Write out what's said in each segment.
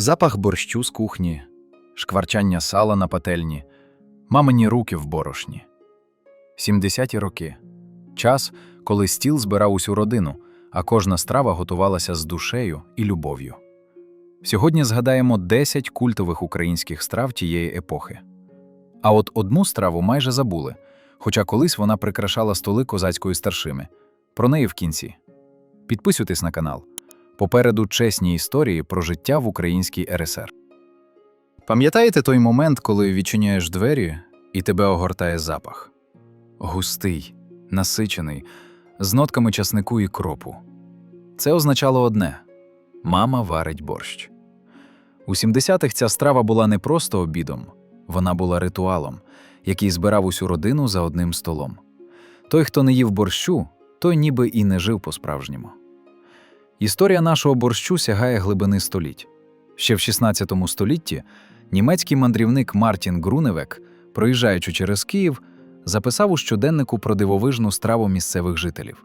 Запах борщу з кухні, шкварчання сала на пательні, мамині руки в борошні. 70-ті роки. Час, коли стіл збирав усю родину, а кожна страва готувалася з душею і любов'ю. Сьогодні згадаємо 10 культових українських страв тієї епохи. А от одну страву майже забули, хоча колись вона прикрашала столи козацької старшими. Про неї в кінці. Підписуйтесь на канал. Попереду чесні історії про життя в українській РСР. Пам'ятаєте той момент, коли відчиняєш двері і тебе огортає запах? Густий, насичений, з нотками часнику і кропу. Це означало одне мама варить борщ. У 70-х ця страва була не просто обідом, вона була ритуалом, який збирав усю родину за одним столом. Той, хто не їв борщу, той ніби і не жив по-справжньому. Історія нашого борщу сягає глибини століть. Ще в 16 столітті німецький мандрівник Мартін Груневек, проїжджаючи через Київ, записав у щоденнику про дивовижну страву місцевих жителів.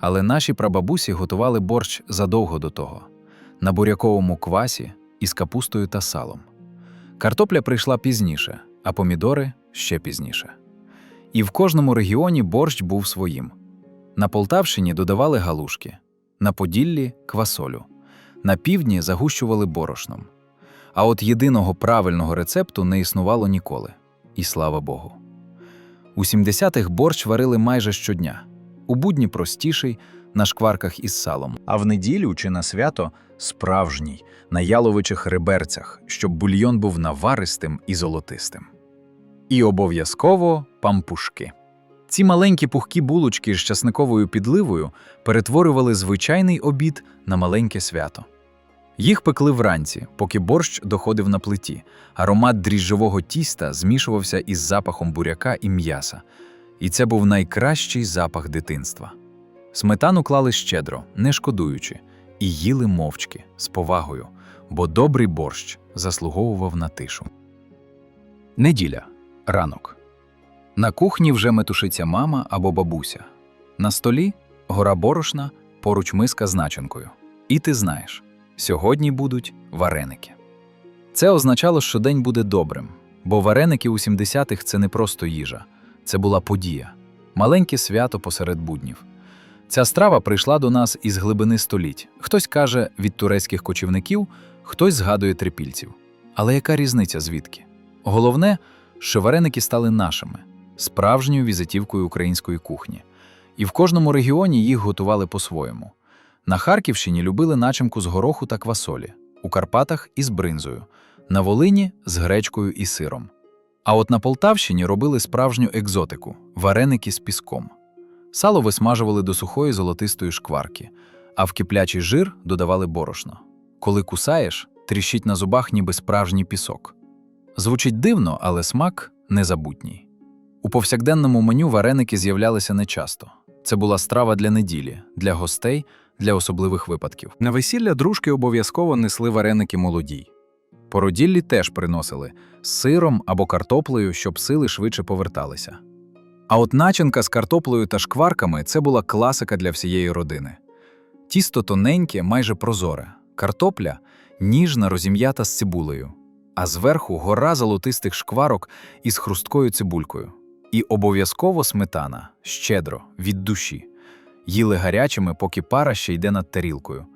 Але наші прабабусі готували борщ задовго до того на буряковому квасі із капустою та салом. Картопля прийшла пізніше, а помідори ще пізніше. І в кожному регіоні борщ був своїм. На Полтавщині додавали галушки, на Поділлі квасолю, на півдні загущували борошном. А от єдиного правильного рецепту не існувало ніколи. І слава Богу. У 70-х борщ варили майже щодня, у будні простіший, на шкварках із салом, а в неділю чи на свято справжній, на яловичих реберцях, щоб бульйон був наваристим і золотистим. І обов'язково пампушки. Ці маленькі пухкі булочки з часниковою підливою перетворювали звичайний обід на маленьке свято. Їх пекли вранці, поки борщ доходив на плиті. Аромат дріжджового тіста змішувався із запахом буряка і м'яса. І це був найкращий запах дитинства. Сметану клали щедро, не шкодуючи, і їли мовчки, з повагою, бо добрий борщ заслуговував на тишу. Неділя. Ранок. На кухні вже метушиться мама або бабуся. На столі гора борошна, поруч миска з начинкою. І ти знаєш, сьогодні будуть вареники. Це означало, що день буде добрим, бо вареники у 70-х це не просто їжа, це була подія, маленьке свято посеред буднів. Ця страва прийшла до нас із глибини століть. Хтось каже від турецьких кочівників, хтось згадує трипільців. Але яка різниця звідки? Головне, що вареники стали нашими, справжньою візитівкою української кухні. І в кожному регіоні їх готували по-своєму. На Харківщині любили начинку з гороху та квасолі, у Карпатах із бринзою, на Волині з гречкою і сиром. А от на Полтавщині робили справжню екзотику вареники з піском. Сало висмажували до сухої золотистої шкварки, а в киплячий жир додавали борошно. Коли кусаєш, тріщить на зубах ніби справжній пісок. Звучить дивно, але смак незабутній. У повсякденному меню вареники з'являлися нечасто. Це була страва для неділі, для гостей, для особливих випадків. На весілля дружки обов'язково несли вареники молодій. Породіллі теж приносили з сиром або картоплею, щоб сили швидше поверталися. А от начинка з картоплею та шкварками це була класика для всієї родини. Тісто тоненьке, майже прозоре, картопля ніжна розім'ята з цибулею, а зверху гора золотистих шкварок із хрусткою цибулькою. І обов'язково сметана, щедро, від душі. Їли гарячими, поки пара ще йде над тарілкою.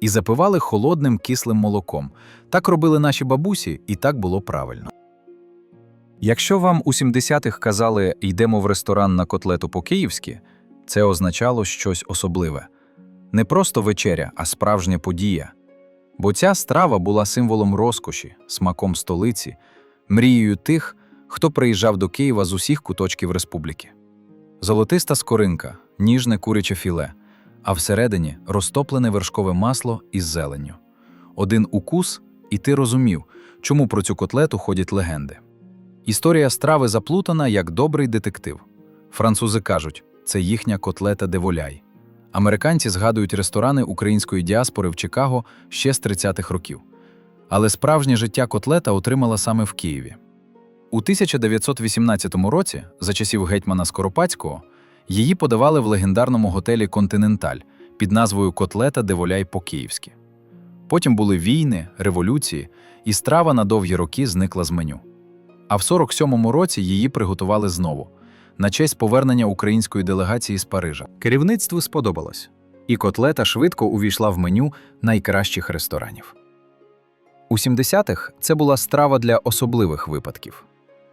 І запивали холодним кислим молоком. Так робили наші бабусі, і так було правильно. Якщо вам у 70-х казали йдемо в ресторан на котлету по-київськи, це означало щось особливе. Не просто вечеря, а справжня подія. Бо ця страва була символом розкоші, смаком столиці, мрією тих, хто приїжджав до Києва з усіх куточків республіки. Золотиста скоринка, ніжне куряче філе, а всередині розтоплене вершкове масло із зеленню. Один укус, і ти розумів, чому про цю котлету ходять легенди. Історія страви заплутана як добрий детектив. Французи кажуть, це їхня котлета де воляй. Американці згадують ресторани української діаспори в Чикаго ще з 30-х років. Але справжнє життя котлета отримала саме в Києві. У 1918 році, за часів гетьмана Скоропадського, її подавали в легендарному готелі Континенталь під назвою Котлета де воляй по-київськи. Потім були війни, революції, і страва на довгі роки зникла з меню. А в 47-му році її приготували знову на честь повернення української делегації з Парижа. Керівництву сподобалось, і котлета швидко увійшла в меню найкращих ресторанів. У 70-х це була страва для особливих випадків.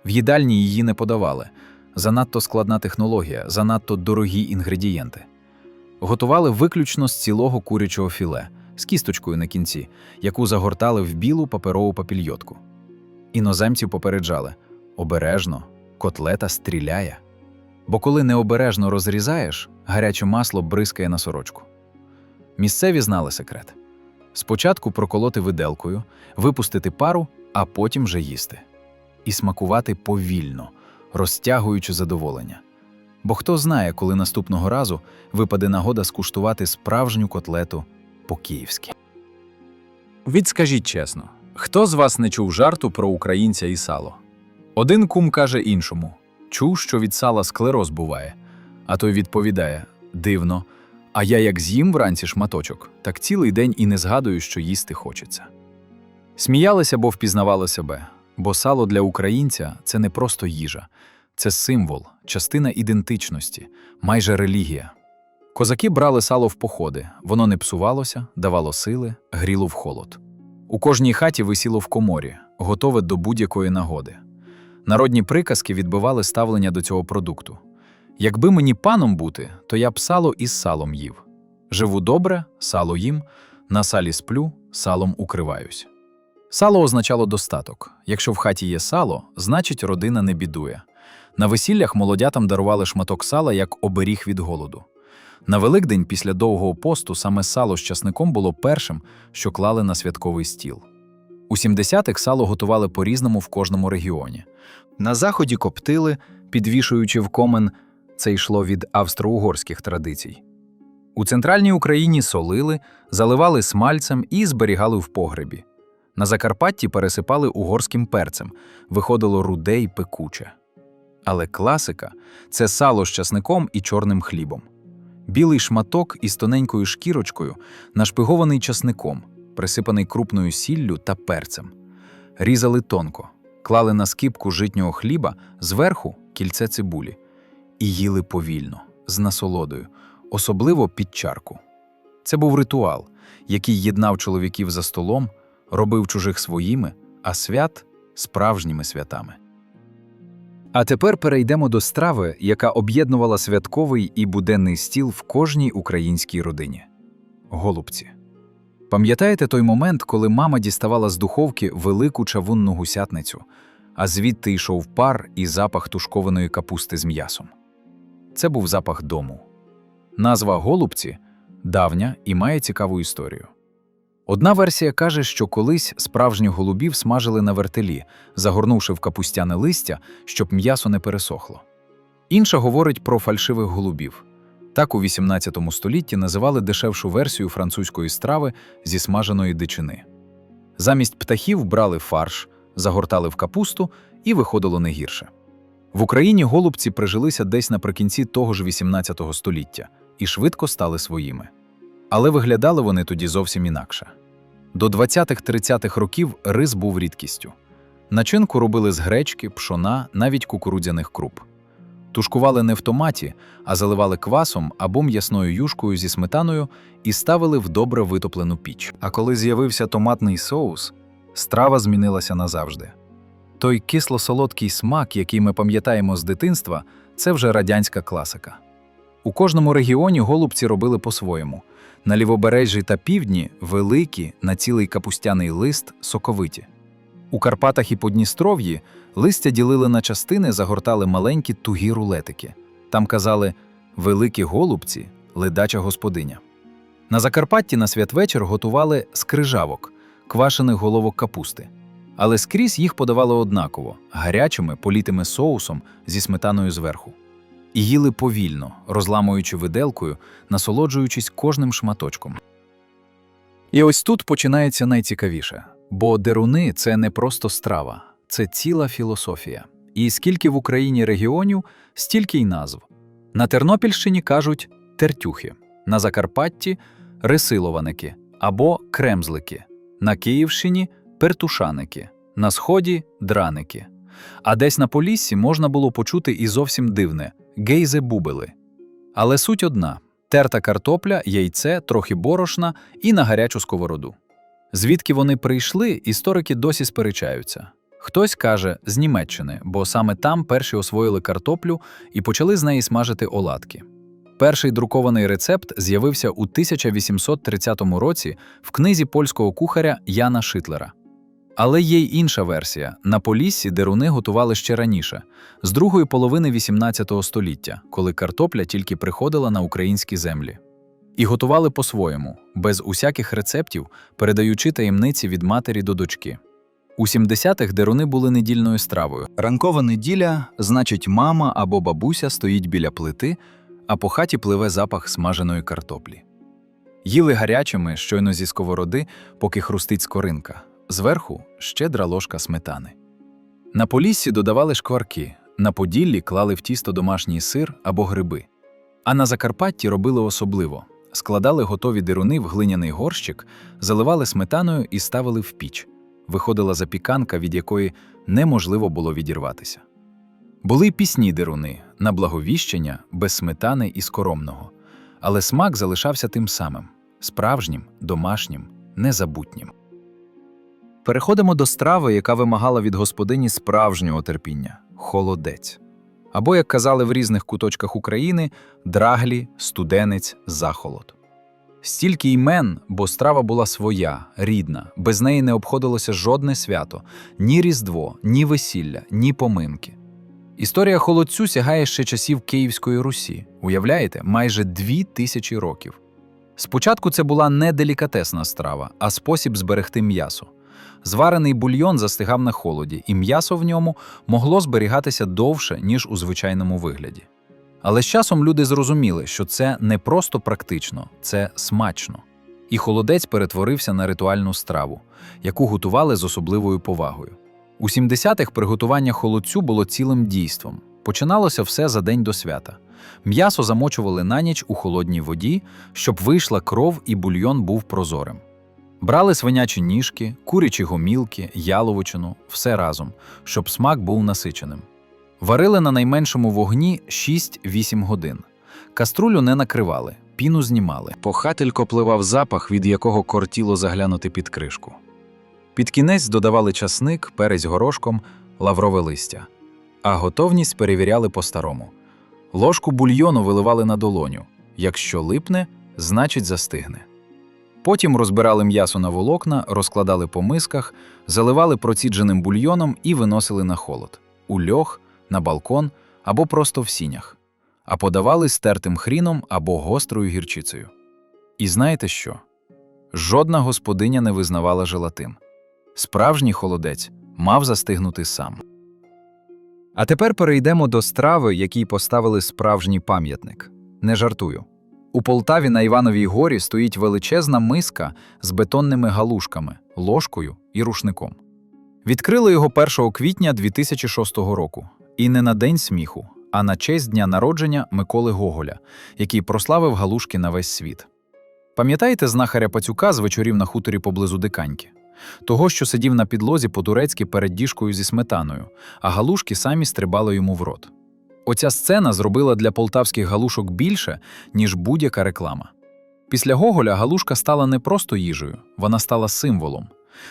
В їдальні її не подавали. Занадто складна технологія, занадто дорогі інгредієнти. Готували виключно з цілого курячого філе з кісточкою на кінці, яку загортали в білу паперову папільйотку. Іноземців попереджали обережно, котлета стріляє. Бо коли необережно розрізаєш, гаряче масло бризкає на сорочку. Місцеві знали секрет спочатку проколоти виделкою, випустити пару, а потім вже їсти. І смакувати повільно, розтягуючи задоволення. Бо хто знає, коли наступного разу випаде нагода скуштувати справжню котлету по-київськи. Відскажіть чесно, хто з вас не чув жарту про українця і сало? Один кум каже іншому чув, що від сала склероз буває, а той відповідає дивно. А я як з'їм вранці шматочок, так цілий день і не згадую, що їсти хочеться. Сміялися, бо впізнавали себе, бо сало для українця це не просто їжа, це символ, частина ідентичності, майже релігія. Козаки брали сало в походи, воно не псувалося, давало сили, гріло в холод. У кожній хаті висіло в коморі, готове до будь-якої нагоди. Народні приказки відбивали ставлення до цього продукту. Якби мені паном бути, то я б сало із салом їв. Живу добре, сало їм, на салі сплю, салом укриваюсь. Сало означало достаток. Якщо в хаті є сало, значить родина не бідує. На весіллях молодятам дарували шматок сала як оберіг від голоду. На Великдень після довгого посту саме сало з часником було першим, що клали на святковий стіл. У 70-х сало готували по-різному в кожному регіоні. На заході коптили, підвішуючи в комен, це йшло від австро-угорських традицій. У центральній Україні солили, заливали смальцем і зберігали в погребі. На Закарпатті пересипали угорським перцем, виходило руде й пекуче. Але класика це сало з часником і чорним хлібом. Білий шматок із тоненькою шкірочкою, нашпигований часником, присипаний крупною сіллю та перцем. Різали тонко, клали на скипку житнього хліба, зверху кільце цибулі, і їли повільно, з насолодою, особливо під чарку. Це був ритуал, який єднав чоловіків за столом, робив чужих своїми, а свят справжніми святами. А тепер перейдемо до страви, яка об'єднувала святковий і буденний стіл в кожній українській родині голубці. Пам'ятаєте той момент, коли мама діставала з духовки велику чавунну гусятницю, а звідти йшов пар і запах тушкованої капусти з м'ясом? Це був запах дому. Назва голубці давня і має цікаву історію. Одна версія каже, що колись справжніх голубів смажили на вертелі, загорнувши в капустяне листя, щоб м'ясо не пересохло. Інша говорить про фальшивих голубів. Так у XVIII столітті називали дешевшу версію французької страви зі смаженої дичини. Замість птахів брали фарш, загортали в капусту і виходило не гірше. В Україні голубці прижилися десь наприкінці того ж XVIII століття і швидко стали своїми. Але виглядали вони тоді зовсім інакше. До 20-30-х років рис був рідкістю. Начинку робили з гречки, пшона, навіть кукурудзяних круп. Тушкували не в томаті, а заливали квасом або м'ясною юшкою зі сметаною і ставили в добре витоплену піч. А коли з'явився томатний соус, страва змінилася назавжди. Той кисло-солодкий смак, який ми пам'ятаємо з дитинства, це вже радянська класика. У кожному регіоні голубці робили по-своєму. На лівобережжі та півдні великі, на цілий капустяний лист соковиті. У Карпатах і Подністров'ї листя ділили на частини, загортали маленькі тугі рулетики. Там казали великі голубці, ледача господиня. На Закарпатті на святвечір готували скрижавок, квашених головок капусти. Але скрізь їх подавали однаково, гарячими, політими соусом зі сметаною зверху. І їли повільно, розламуючи виделкою, насолоджуючись кожним шматочком. І ось тут починається найцікавіше, бо деруни це не просто страва, це ціла філософія. І скільки в Україні регіонів, стільки й назв. На Тернопільщині кажуть тертюхи, на Закарпатті рисилованики, або кремзлики, на Київщині пертушаники, на сході драники. А десь на Поліссі можна було почути і зовсім дивне гейзе-бубели. Але суть одна: терта картопля, яйце, трохи борошна і на гарячу сковороду. Звідки вони прийшли, історики досі сперечаються. Хтось каже з Німеччини, бо саме там перші освоїли картоплю і почали з неї смажити оладки. Перший друкований рецепт з'явився у 1830 році в книзі польського кухаря Яна Шитлера. Але є й інша версія на Поліссі деруни готували ще раніше, з другої половини XVIII століття, коли картопля тільки приходила на українські землі. І готували по-своєму, без усяких рецептів, передаючи таємниці від матері до дочки. У 70-х деруни були недільною стравою. Ранкова неділя, значить, мама або бабуся стоїть біля плити, а по хаті пливе запах смаженої картоплі. Їли гарячими, щойно зі сковороди, поки хрустить скоринка. Зверху щедра ложка сметани. На поліссі додавали шкварки, на поділлі клали в тісто домашній сир або гриби. А на Закарпатті робили особливо складали готові дируни в глиняний горщик, заливали сметаною і ставили в піч. Виходила запіканка, від якої неможливо було відірватися. Були пісні дируни на благовіщення, без сметани і скоромного, але смак залишався тим самим справжнім, домашнім, незабутнім. Переходимо до страви, яка вимагала від господині справжнього терпіння холодець. Або, як казали в різних куточках України, драглі, студенець, захолод. Стільки імен, бо страва була своя, рідна, без неї не обходилося жодне свято, ні Різдво, ні весілля, ні поминки. Історія холодцю сягає ще часів Київської Русі, уявляєте, майже дві тисячі років. Спочатку це була не делікатесна страва, а спосіб зберегти м'ясо. Зварений бульйон застигав на холоді, і м'ясо в ньому могло зберігатися довше, ніж у звичайному вигляді. Але з часом люди зрозуміли, що це не просто практично, це смачно. І холодець перетворився на ритуальну страву, яку готували з особливою повагою. У 70-х приготування холодцю було цілим дійством. Починалося все за день до свята. М'ясо замочували на ніч у холодній воді, щоб вийшла кров і бульйон був прозорим. Брали свинячі ніжки, курячі гомілки, яловичину, все разом, щоб смак був насиченим. Варили на найменшому вогні 6-8 годин. Каструлю не накривали, піну знімали. Похателько пливав запах, від якого кортіло заглянути під кришку. Під кінець додавали часник, перець горошком, лаврове листя. А готовність перевіряли по-старому. Ложку бульйону виливали на долоню. Якщо липне, значить застигне. Потім розбирали м'ясо на волокна, розкладали по мисках, заливали процідженим бульйоном і виносили на холод у льох, на балкон або просто в сінях, а подавали стертим хріном або гострою гірчицею. І знаєте що? Жодна господиня не визнавала желатин. Справжній холодець мав застигнути сам. А тепер перейдемо до страви, якій поставили справжній пам'ятник. Не жартую. У Полтаві на Івановій горі стоїть величезна миска з бетонними галушками, ложкою і рушником. Відкрили його 1 квітня 2006 року, і не на день сміху, а на честь дня народження Миколи Гоголя, який прославив галушки на весь світ. Пам'ятаєте знахаря Пацюка з вечорів на хуторі поблизу Диканьки? Того, що сидів на підлозі по-турецьки перед діжкою зі сметаною, а галушки самі стрибали йому в рот. Оця сцена зробила для полтавських галушок більше, ніж будь-яка реклама. Після Гоголя галушка стала не просто їжею, вона стала символом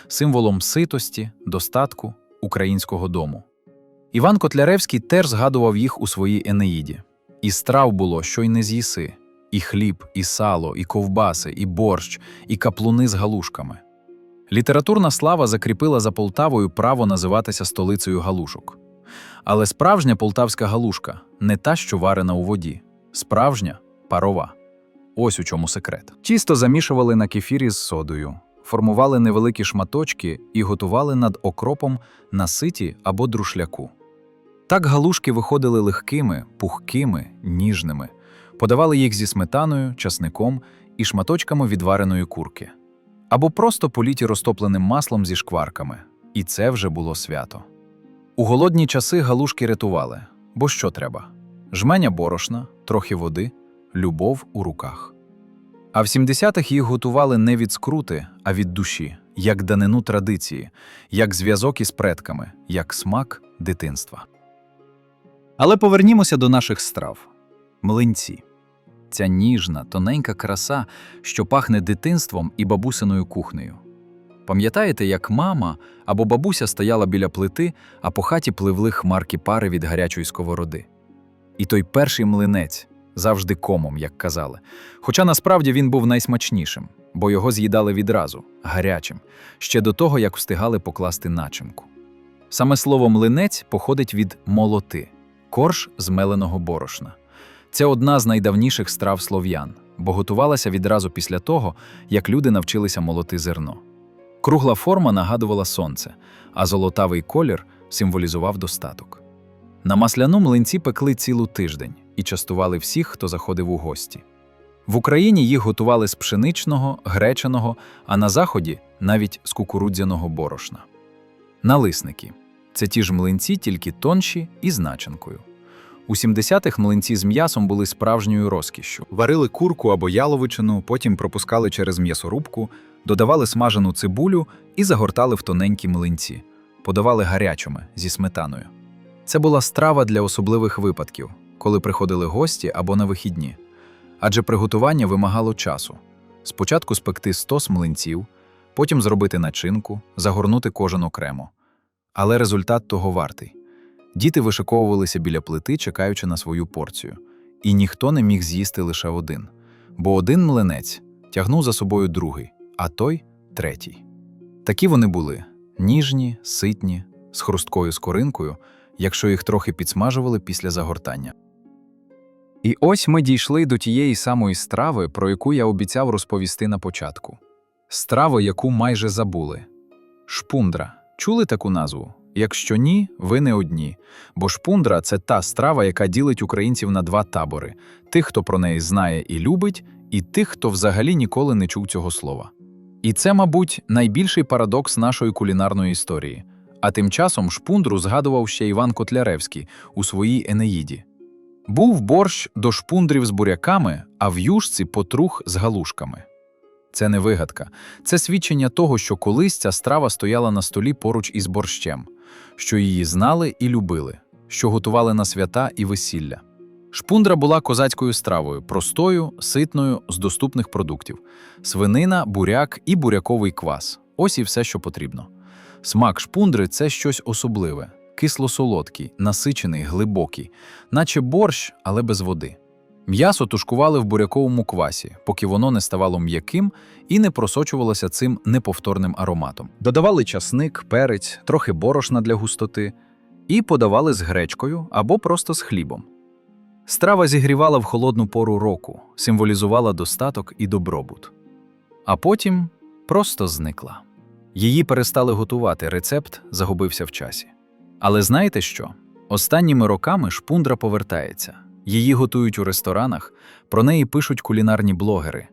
символом ситості, достатку українського дому. Іван Котляревський теж згадував їх у своїй Енеїді. І страв було, що й не з'їси, і хліб, і сало, і ковбаси, і борщ, і каплуни з галушками. Літературна слава закріпила за Полтавою право називатися столицею галушок. Але справжня полтавська галушка не та, що варена у воді, справжня парова. Ось у чому секрет. Тісто замішували на кефірі з содою, формували невеликі шматочки і готували над окропом на ситі або друшляку. Так галушки виходили легкими, пухкими, ніжними, подавали їх зі сметаною, часником і шматочками відвареної курки. Або просто політі розтопленим маслом зі шкварками. І це вже було свято. У голодні часи галушки рятували, бо що треба? Жменя борошна, трохи води, любов у руках. А в 70-х їх готували не від скрути, а від душі, як данину традиції, як зв'язок із предками, як смак дитинства. Але повернімося до наших страв. Млинці. Ця ніжна, тоненька краса, що пахне дитинством і бабусиною кухнею. Пам'ятаєте, як мама або бабуся стояла біля плити, а по хаті пливли хмарки пари від гарячої сковороди? І той перший млинець завжди комом, як казали. Хоча насправді він був найсмачнішим, бо його з'їдали відразу, гарячим, ще до того, як встигали покласти начинку. Саме слово млинець походить від молоти, корж з меленого борошна. Це одна з найдавніших страв слов'ян, бо готувалася відразу після того, як люди навчилися молоти зерно. Кругла форма нагадувала сонце, а золотавий колір символізував достаток. На масляну млинці пекли цілу тиждень і частували всіх, хто заходив у гості. В Україні їх готували з пшеничного, гречаного, а на заході навіть з кукурудзяного борошна. Налисники це ті ж млинці, тільки тонші і з начинкою. У 70-х млинці з м'ясом були справжньою розкішшю. Варили курку або яловичину, потім пропускали через м'ясорубку, додавали смажену цибулю і загортали в тоненькі млинці, подавали гарячими зі сметаною. Це була страва для особливих випадків, коли приходили гості або на вихідні. Адже приготування вимагало часу. Спочатку спекти 100 млинців, потім зробити начинку, загорнути кожен окремо. Але результат того вартий. Діти вишиковувалися біля плити, чекаючи на свою порцію, і ніхто не міг з'їсти лише один, бо один млинець тягнув за собою другий, а той третій. Такі вони були ніжні, ситні, з хрусткою скоринкою, якщо їх трохи підсмажували після загортання. І ось ми дійшли до тієї самої страви, про яку я обіцяв розповісти на початку. Страви, яку майже забули. Шпундра. Чули таку назву? Якщо ні, ви не одні. Бо шпундра це та страва, яка ділить українців на два табори: тих, хто про неї знає і любить, і тих, хто взагалі ніколи не чув цього слова. І це, мабуть, найбільший парадокс нашої кулінарної історії. А тим часом шпундру згадував ще Іван Котляревський у своїй Енеїді. Був борщ до шпундрів з буряками, а в юшці потрух з галушками. Це не вигадка, це свідчення того, що колись ця страва стояла на столі поруч із борщем, що її знали і любили, що готували на свята і весілля. Шпундра була козацькою стравою, простою, ситною, з доступних продуктів: свинина, буряк і буряковий квас ось і все, що потрібно. Смак шпундри це щось особливе, кисло-солодкий, насичений, глибокий, наче борщ, але без води. М'ясо тушкували в буряковому квасі, поки воно не ставало м'яким і не просочувалося цим неповторним ароматом. Додавали часник, перець, трохи борошна для густоти і подавали з гречкою або просто з хлібом. Страва зігрівала в холодну пору року, символізувала достаток і добробут. А потім просто зникла. Її перестали готувати, рецепт загубився в часі. Але знаєте що? Останніми роками шпундра повертається. Її готують у ресторанах, про неї пишуть кулінарні блогери.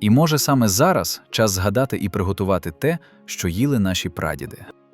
І може саме зараз час згадати і приготувати те, що їли наші прадіди.